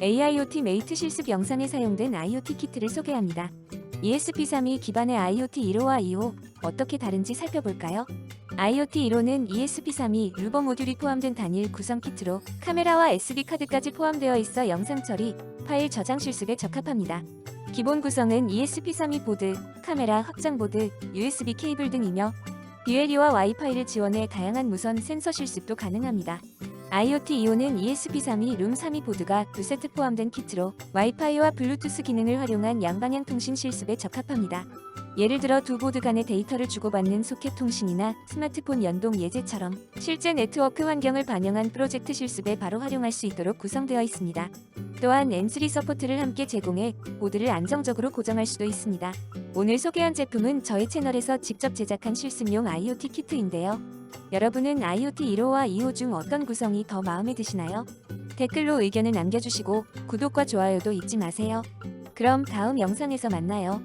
AIoT 메이트 실습 영상에 사용된 IoT 키트를 소개합니다. ESP32 기반의 IoT 1호와 2호 어떻게 다른지 살펴볼까요? IoT 1호는 ESP32 루버 모듈이 포함된 단일 구성 키트로 카메라와 SD 카드까지 포함되어 있어 영상 처리, 파일 저장 실습에 적합합니다. 기본 구성은 ESP32 보드, 카메라 확장 보드, USB 케이블 등이며 ULE와 와이파이를 지원해 다양한 무선 센서 실습도 가능합니다. IoT 2호는 ESP32 룸32 보드가 두 세트 포함된 키트로 와이파이와 블루투스 기능을 활용한 양방향 통신 실습에 적합합니다. 예를 들어 두 보드 간의 데이터를 주고받는 소켓 통신이나 스마트폰 연동 예제처럼 실제 네트워크 환경을 반영한 프로젝트 실습에 바로 활용할 수 있도록 구성되어 있습니다. 또한 N3 서포트를 함께 제공해 보드를 안정적으로 고정할 수도 있습니다. 오늘 소개한 제품은 저희 채널에서 직접 제작한 실습용 IoT 키트인데요. 여러분은 IoT 1호와 2호 중 어떤 구성이 더 마음에 드시나요? 댓글로 의견을 남겨주시고 구독과 좋아요도 잊지 마세요. 그럼 다음 영상에서 만나요.